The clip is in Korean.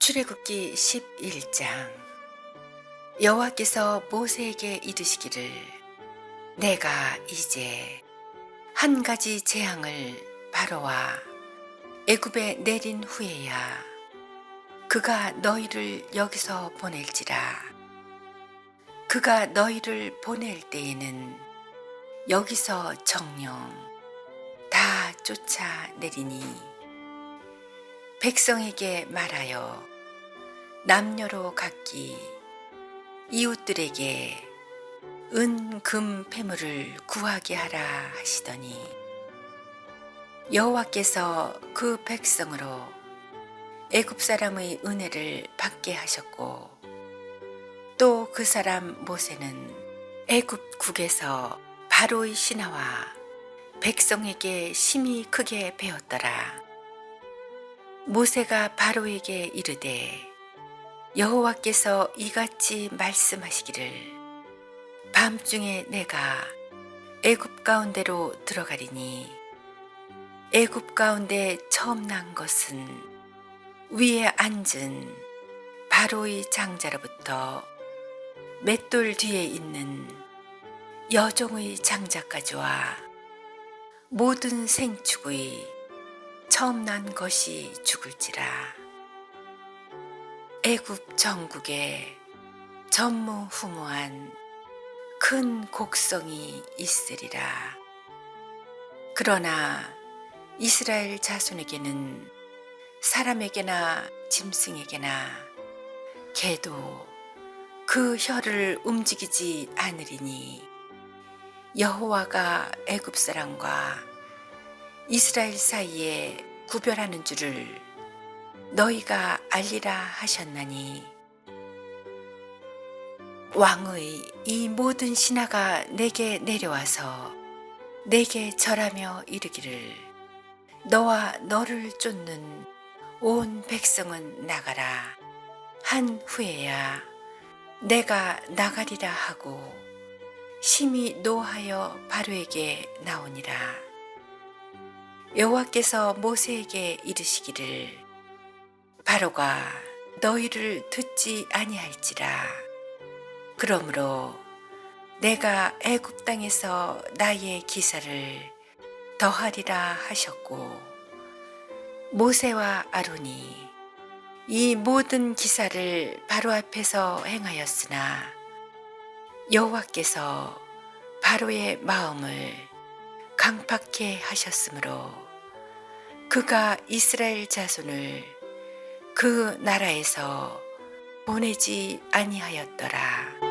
출애굽기 11장. 여호와께서 모세에게 이르시기를 내가 이제 한 가지 재앙을 바로와 애굽에 내린 후에야 그가 너희를 여기서 보낼지라. 그가 너희를 보낼 때에는 여기서 정령 다 쫓아내리니 백성에게 말하여 남녀로 각기 이웃들에게 은, 금, 패물을 구하게 하라 하시더니 여호와께서 그 백성으로 애굽 사람의 은혜를 받게 하셨고 또 그 사람 모세는 애굽 국에서 바로의 신하와 백성에게 심히 크게 배웠더라. 모세가 바로에게 이르되 여호와께서 이같이 말씀하시기를 밤중에 내가 애굽 가운데로 들어가리니 애굽 가운데 처음 난 것은 위에 앉은 바로의 장자로부터 맷돌 뒤에 있는 여종의 장자까지와 모든 생축의 처음 난 것이 죽을지라 애굽 전국에 전무후무한 큰 곡성이 있으리라. 그러나 이스라엘 자손에게는 사람에게나 짐승에게나 개도 그 혀를 움직이지 않으리니 여호와가 애굽 사람과 이스라엘 사이에 구별하는 줄을 너희가 알리라 하셨나니? 왕의 이 모든 신하가 내게 내려와서 내게 절하며 이르기를 너와 너를 쫓는 온 백성은 나가라. 한 후에야 내가 나가리라 하고 심히 노하여 바로에게 나오니라. 여호와께서 모세에게 이르시기를 바로가 너희를 듣지 아니할지라. 그러므로 내가 애굽 땅에서 나의 기사를 더하리라 하셨고 모세와 아론이 이 모든 기사를 바로 앞에서 행하였으나 여호와께서 바로의 마음을 강팍해 하셨으므로 그가 이스라엘 자손을 그 나라에서 보내지 아니하였더라.